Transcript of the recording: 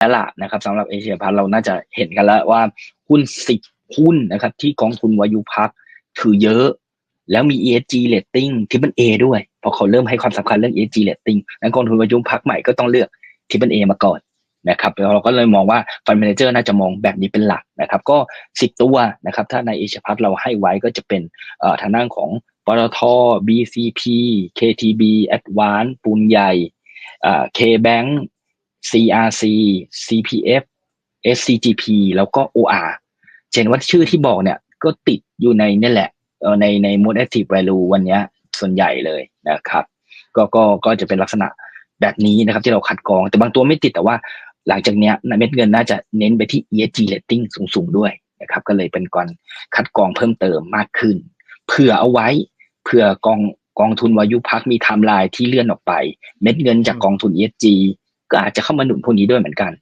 แล้วล่ะนะครับสำหรับเอเชียพัฒเราน่าจะเห็นกันแล้วว่าหุ้นสิบหุ้นนะครับ ที่กองทุนวายุพักถือเยอะ แล้วมี ESG rating ที่เป็น A ด้วยพราะเขาเริ่มให้ความสำคัญเรื่อง ESG rating นั้นกองทุนวายุพักใหม่ก็ต้องเลือกที่เป็น A มาก่อนนะครับแล้วเราก็เลยมองว่าฟันเมนเจอร์น่าจะมองแบบนี้เป็นหลักนะครับ ก็สิบตัวนะครับ ถ้าในเอเชียพัฒเราให้ไว้ก็จะเป็นทางด้านของปตท BCP KTB Advance ปูนใหญ่ K-Bank CRC CPF SCGP แล้วก็ OR เช่นว่าชื่อที่บอกเนี่ยก็ติดอยู่ในนี่แหละในใน most active value วันนี้ส่วนใหญ่เลยนะครับ ก็ก็ก็จะเป็นลักษณะแบบนี้นะครับที่เราคัดกรอง แต่บางตัวไม่ติดแต่ว่าหลังจากนี้เม็ดเงินน่าจะเน้นไปที่ ESG rating สูงๆด้วยนะครับก็เลยเป็นการคัดกรองเพิ่มเติมมากขึ้น เผื่อเอาไว้เผื่อกองกองทุนวายุพักมีไทม์ไลน์ที่เลื่อนออกไป เม็ดเงินจากกองทุน ESG ก็อาจจะเข้ามาหนุนพวกนี้ด้วยเหมือนกัน